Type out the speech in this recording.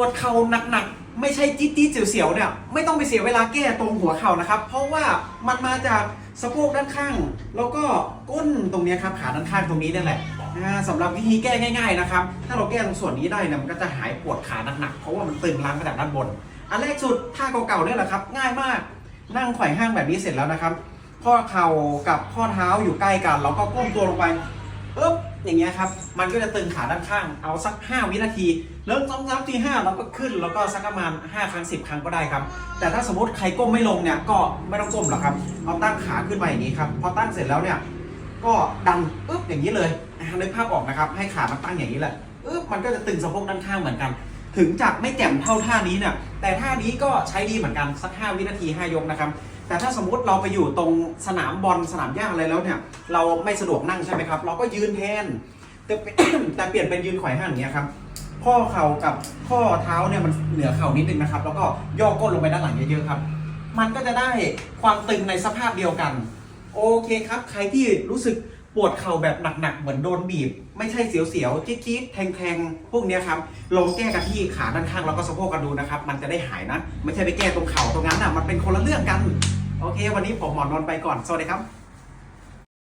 วดเข่าหนักๆ ไม่ใช่จี๊ดจี๊ดเสียวๆเนี่ยไม่ต้องไปเสียเวลาแก้ตรงหัวเข่านะครับ เพราะว่ามันมาจากสะโพกด้านข้าง แล้วก็ก้นตรงนี้ครับขาด้านข้างตรงนี้นั่นแหละอ่าสำหรับวิธีแก้ง่ายๆนะครับ ถ้าเราแก้ตรงส่วนนี้ได้เนี่ยมันก็จะหายปวดขาหนักๆ เพราะว่ามันตึงล้งมาจากด้านบน อันแรกสุดท่าเก่าๆเนี่ยแหละครับ ง่ายมาก นั่งไขว่ห้างแบบนี้เสร็จแล้วนะครับ ข้อเข่ากับข้อเท้าอยู่ใกล้กัน แล้วก็ก้มตัวลงไป ปึ๊บอย่างเงี้ยครับ มันก็จะตึงขาด้านข้าง เอาสัก 5 วินาที เริ่มซ้ำๆที5แล้วก็ขึ้น แล้วก็สักประมาณ 5 ครั้ง 10 ครั้งก็ได้ครับ แต่ถ้าสมมติใครก้มไม่ลงเนี่ย ก็ไม่ต้องก้มหรอกครับ เอาตั้งขาขึ้นมาอย่างนี้ครับ พอตั้งเสร็จแล้วเนี่ย ก็ดันปึ๊บอย่างนี้เลยนึกภาพออกนะครับ ให้ขามันตั้งอย่างนี้แหละปึ๊บมันก็จะตึงสะโพกด้านข้างเหมือนกัน ถึงจะไม่แจ่มเท่าท่านี้เนี่ยแต่ท่านี้ก็ใช้ดีเหมือนกันสัก 5 วินาที 5 ยกนะครับ แต่ถ้าสมมติเราไปอยู่ตรงสนามบอลสนามหญ้าอะไรแล้วเนี่ย เราไม่สะดวกนั่งใช่ไหมครับ เราก็ยืนแทน แต่แต่เปลี่ยนเป็นยืนไขว่ห้างอย่างเงี้ยครับข้อเข่ากับข้อเท้าเนี่ยมันเหนือเข่านิดนึงนะครับ แล้วก็ย่อก้นลงไปด้านหลังเยอะๆครับ มันก็จะได้ความตึงในสภาพเดียวกัน โอเคครับ ใครที่รู้สึก ปวดเข่าแบบหนักๆ เหมือนโดนบีบ ไม่ใช่เสียวๆ จี๊ดๆ แทงๆ พวกนี้ครับ ลองแก้กันที่ขาด้านข้างแล้วก็สะโพกกันดูนะครับ มันจะได้หายนะ ไม่ใช่ไปแก้ตรงเข่าตรงนั้นอะ มันเป็นคนละเรื่องกัน โอเค วันนี้ผมหมอนนไปก่อน สวัสดีครับ